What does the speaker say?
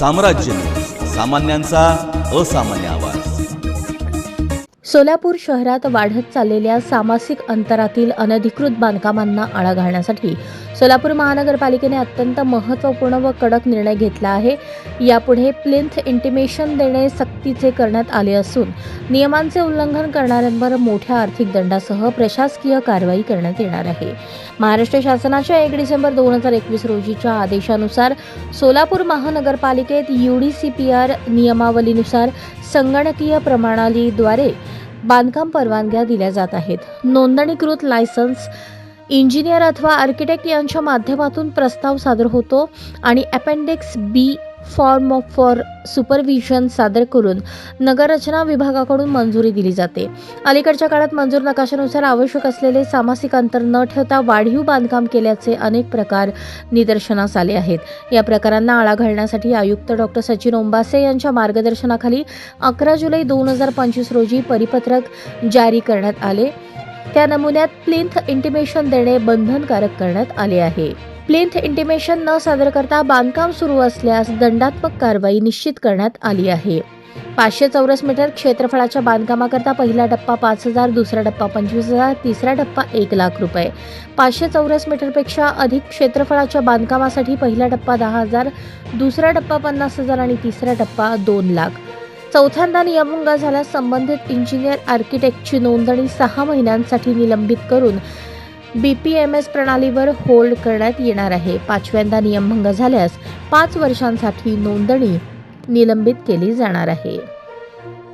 साम्राज्य. सामान्यांचा असामान्य आवाज. सोलापूर शहरात वाढत चाललेल्या सामासिक अंतरातील अनधिकृत बांधकामांना आळा घालण्यासाठी सोलापूर महानगरपालिकेने अत्यंत महत्त्वपूर्ण व कडक निर्णय घेतला आहे. यापुढे प्लिंथ इंटिमेशन देणे सक्तीचे करण्यात आले असून नियमांचे उल्लंघन करणाऱ्यांवर मोठ्या आर्थिक दंडासह प्रशासकीय कारवाई करण्यात येणार आहे. महाराष्ट्र शासनाच्या एक डिसेंबर दोन हजार एकवीस रोजीच्या आदेशानुसार सोलापूर महानगरपालिकेत युडीसीपीआर नियमावलीनुसार संगणकीय प्रणालीद्वारे बांधकाम परवानग्या दिल्या जात आहेत. नोंदणीकृत लायसन्स इंजिनियर अथवा आर्किटेक्ट यांच्या माध्यमातून प्रस्ताव सादर होतो आणि appendix B form for supervision सादर करून नगररचना विभागाकडून मंजुरी दिली जाते. अलीकडच्या काळात मंजूर नकाशानुसार आवश्यक असलेले सामासिक अंतर न ठेवता वाढीव बांधकाम केल्याचे अनेक प्रकार निदर्शनास आले आहेत. या प्रकारांना आळा घालण्यासाठी आयुक्त डॉक्टर सचिन ओंबासे यांच्या मार्गदर्शनाखाली अकरा जुलै दोन हजार पंचवीस रोजी परिपत्रक जारी करण्यात आले. त्या नमुन्यात प्लिंथ इंटिमेशन देणे बंधनकारक करण्यात आले आहे. प्लिंथ इंटिमेशन न सादर करता बांधकाम सुरू असल्यास दंडात्मक कारवाई निश्चित करण्यात आली आहे. पाचशे चौरस मीटर क्षेत्रफळाच्या बांधकामाकरता पहिला टप्पा पाच हजार दुसरा टप्पा पंचवीस हजार तिसरा टप्पा एक लाख रुपये. पाचशे चौरस मीटरपेक्षा अधिक क्षेत्रफळाच्या बांधकामासाठी पहिला टप्पा दहा हजार दुसरा टप्पा पन्नास हजार आणि तिसरा टप्पा दोन लाख. चौथ्यांदा नियमभंग झाल्यास संबंधित इंजिनियर आर्किटेक्टची नोंदणी सहा महिन्यांसाठी निलंबित करून बी पी एम एस प्रणालीवर होल्ड करण्यात येणार आहे. पाचव्यांदा नियमभंग झाल्यास पाच वर्षांसाठी नोंदणी निलंबित केली जाणार आहे.